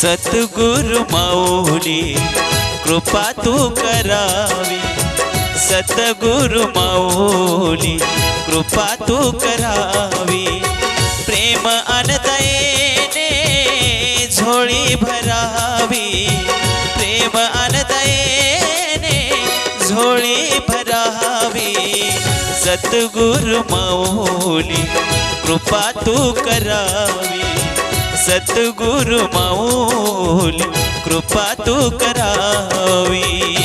सतगुरु माऊली कृपा तू करावी। सतगुरु माऊली कृपा तू करावी। प्रेम अनदयेने झोळी भरावी। प्रेम अनदयेने झोळी भरावी। सतगुरु माऊली कृपा तू करावी। सद्गुरु माऊली कृपा तू करावी.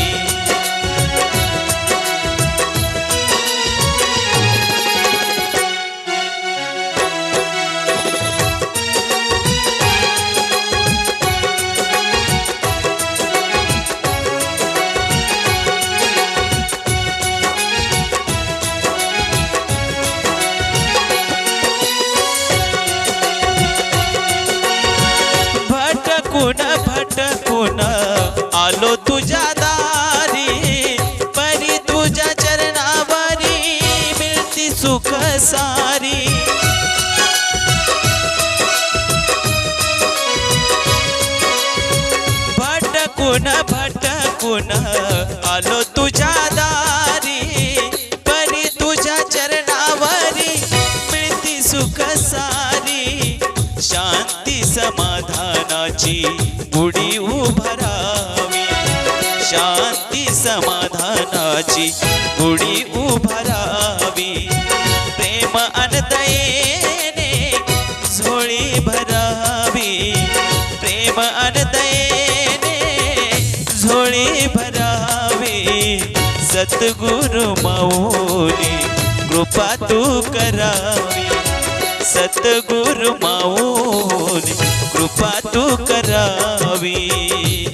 सुख सारी. भटकून भटकून आलो तुझ्या दारी करी तुझ्या चरणावरी मिळती सुख सारी. शांती समाधानाची गुढी उभारावी. शांती समाधानाची गुढी उभारावी. सतगुरु माऊली कृपा तू करावी। सतगुरु माऊली कृपा तू करावी।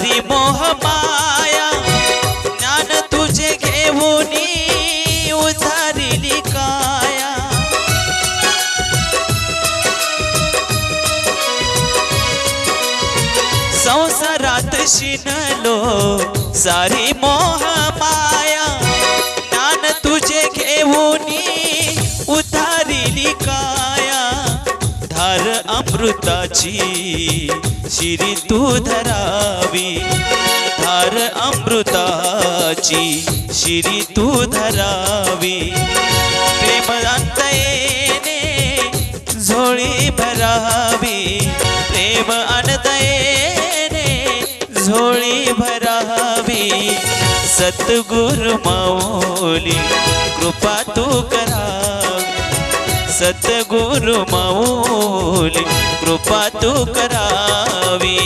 सारी मोह माया ज्ञान तुझे घेऊन उधारिली काया. संसारात शिनलो सारी मोह माया अमृताची शिरी तू धरावी. धार अमृताची शिरी तू धरावी. प्रेमदांतयेने झोळी भरावी. प्रेम अनदयेने झोळी भरावी. सद्गुरु माऊली कृपा तू करावी. सतगुरु माऊली कृपा तू करावी.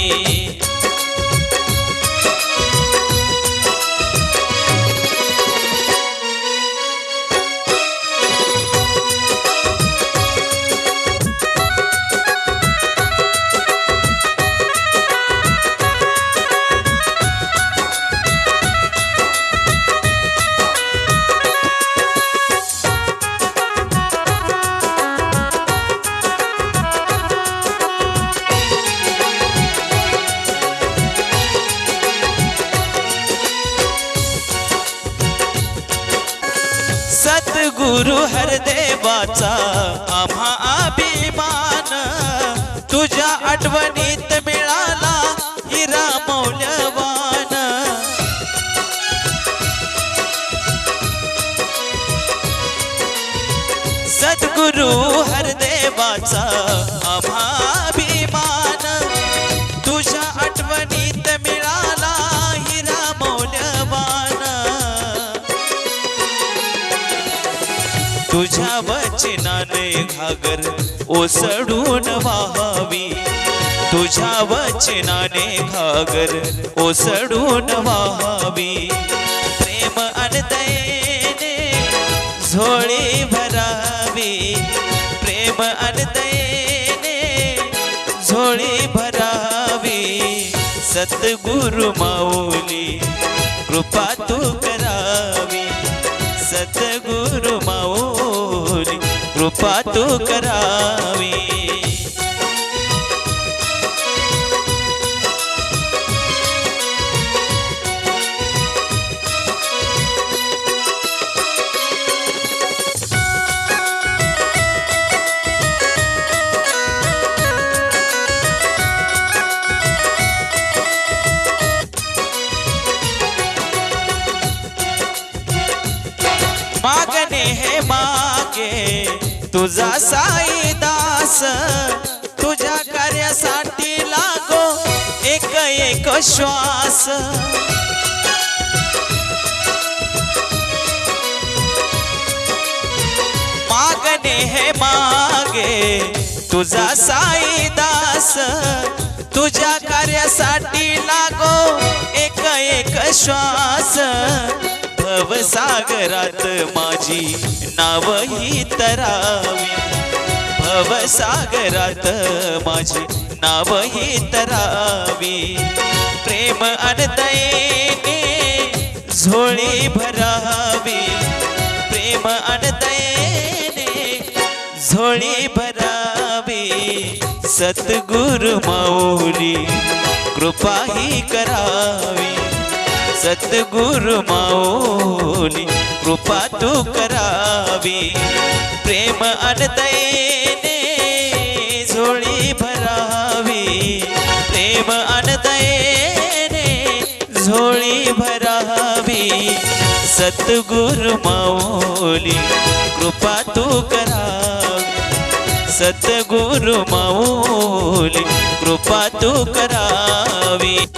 गुरु हरदेवाचा आम्हा अभिमान. तुझ्या आठवणीत मिळाला हिरा मौल्यवान. सद्गुरु हरदेवाचा आम्हा तुझ्या वचनाने घागर ओसडून वाहावी। तुझ्या वचनाने घागर ओसडून वाहावी। प्रेम अनदयेने झोळी भरावी। प्रेम अनदयेने झोळी भरावी। सतगुरु माऊली, कृपा तू कृपा तू करावी। मागणे हे मागे तुझा साई दास तुझ्या कार्यासाठी लागो एक एक श्वास. मागणे हे मागे तुझा साई दास तुझ्या कार्यासाठी लागो एक एक श्वास. भवसागरात माझी नावही तरावी. भवसागरात माझी नावही तरावी. प्रेम अनदयेने झोळी भरावी. प्रेम अनदयेने झोळी भरावी. सतगुरु माऊली कृपाही करावी. सद्गुरु माऊली कृपा तू करावी. प्रेम अनदयेने झोळी भरावी. प्रेम अनदयेने झोळी भरावी. सद्गुरु माऊली कृपा तू करावी. सद्गुरु माऊली कृपा तू करावी.